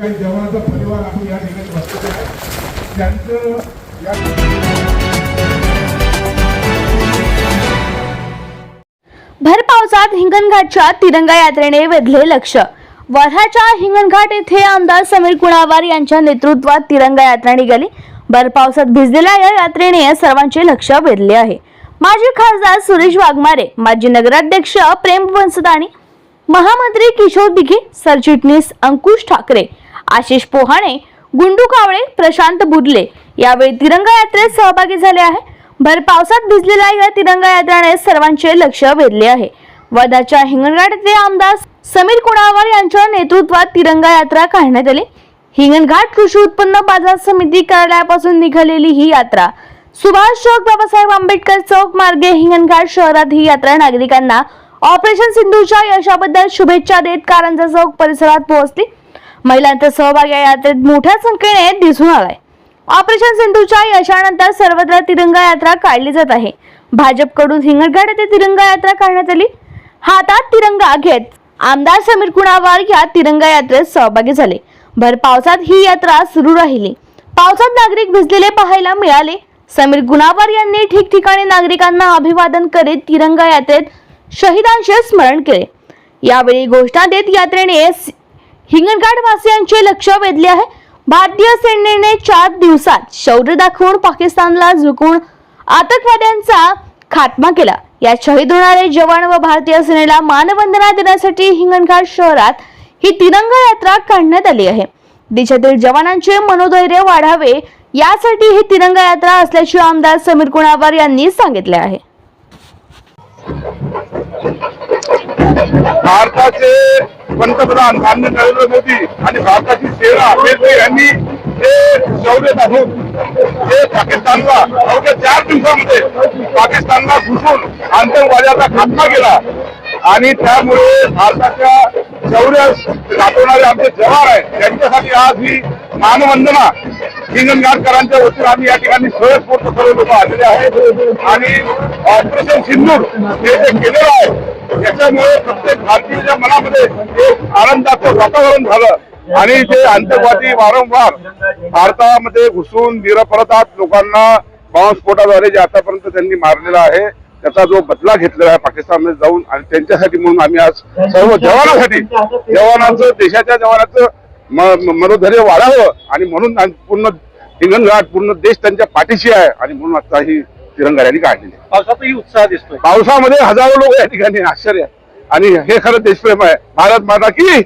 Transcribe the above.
काही जवानाचा परिवार आपण या ठिकाणी बसलेला आहे. त्यांचं या भर पावसात हिंगणघाटच्या तिरंगा यात्रेने वेधले लक्ष. वर्ध्याच्या हिंगणघाट येथे आमदार समीर कुणावार यांच्या नेतृत्वात तिरंगा यात्रा निघाली. भर पावसात भिजलेल्या या यात्रेने सर्वांचे लक्ष वेधले आहे. माजी खासदार सुरेश वाघमारे माजी नगराध्यक्ष प्रेम वंसदानी महामंत्री किशोर दिघे सरचिटणीस अंकुश ठाकरे आशिष पोहाणे गुंडू कावळे प्रशांत बुडले यावेळी तिरंगा यात्रेत सहभागी झाले आहे. भर पावसात भिजलेल्या या तिरंगा यात्रेने सर्वांचे लक्ष वेधले आहे. वर्धाच्या हिंगणघाट येथे आमदार समीर कुणावार यांच्या नेतृत्वात तिरंगा यात्रा काढण्यात आली. हिंगणघाट कृषी उत्पन्न बाजार समिती कार्यालयापासून निघालेली ही यात्रा. सुभाष चौक बाबासाहेब आंबेडकर चौक मार्गे हिंगणघाट शहरात ही यात्रा नागरिकांना ऑपरेशन सिंधूच्या यशाबद्दल शुभेच्छा देत कारंजा चौक परिसरात पोहोचली. महिलांचा सहभाग या यात्रेत मोठ्या संख्येने दिसून आलाय. ऑपरेशन सिंधूच्या यशानंतर सर्वत्र तिरंगा यात्रा काढली जात आहे. भाजपकडून हिंगणघाट येथे तिरंगा यात्रा काढण्यात आली. हातात तिरंगा घेत आमदार समीर कुणावार या तिरंगा यात्रेत सहभागी झाले. भर पावसात ही यात्रा सुरू राहिली. पावसात नागरिक भिजलेले पाहायला मिळाले. समीर गुणावार यांनी ठिकठिकाणी नागरिकांना अभिवादन करीत तिरंगा यात्रेत शहीदांचे स्मरण केले. यावेळी घोषणा देत यात्रेने हिंगणघाट वासियांचे लक्ष वेधले आहे. भारतीय सैन्याने चार दिवसात शौर्य दाखवून पाकिस्तानला झुकून आतंकवाद्यांचा खात्मा केला. या शहीद होणारे जवान व भारतीय सेनेला मानवंदना देण्यासाठी हिंगणघाट शहरात ही तिरंगा यात्रा काढण्यात आली आहे. देशातील जवानांचे मनोधैर्य वाढावे यासाठी ही तिरंगा यात्रा असल्याचे आमदार समीर कुणावार यांनी सांगितले आहे. पंतप्रधान मान्य नरेंद्र मोदी आणि भारताची सेना मेत्री यांनी हे शौर्य दाखवून हे पाकिस्तानला अवघ्या चार दिवसामध्ये पाकिस्तानला घुसून आतंकवाद्याचा खात्मा केला. आणि त्यामुळे भारताच्या शौर्य दाखवणारे आमचे जवान आहेत त्यांच्यासाठी आज ही मानवंदना हिंगणघाटकरांच्या वतीने आम्ही या ठिकाणी स्वयंस्फूर्त सर्व लोक आलेले आहेत. आणि ऑपरेशन सिंदूर हे जे केलेलं आहे याच्यामुळे प्रत्येक भारतीयाच्या मनामध्ये एक आनंदाचं वातावरण झालं. आणि ते आतंकवादी वारंवार भारतामध्ये घुसून निरपराधात लोकांना बॉम्बस्फोटाद्वारे जे आतापर्यंत त्यांनी मारलेला आहे त्याचा जो बदला घेतलेला आहे पाकिस्तानमध्ये जाऊन आणि त्यांच्यासाठी म्हणून आम्ही आज सर्व जवानासाठी जवानांचं देशाच्या जवानाचं मनोधैर्य वाढावं आणि म्हणून पूर्ण हिंगणघाट पूर्ण देश त्यांच्या पाठीशी आहे आणि म्हणून आता ही तिरंगा रॅली काढलेली आहे. पावसातही उत्साह दिसतोय पावसामध्ये हजारो लोक या ठिकाणी आश्चर्य. आणि हे खरं देशप्रेम आहे भारत माता की जय!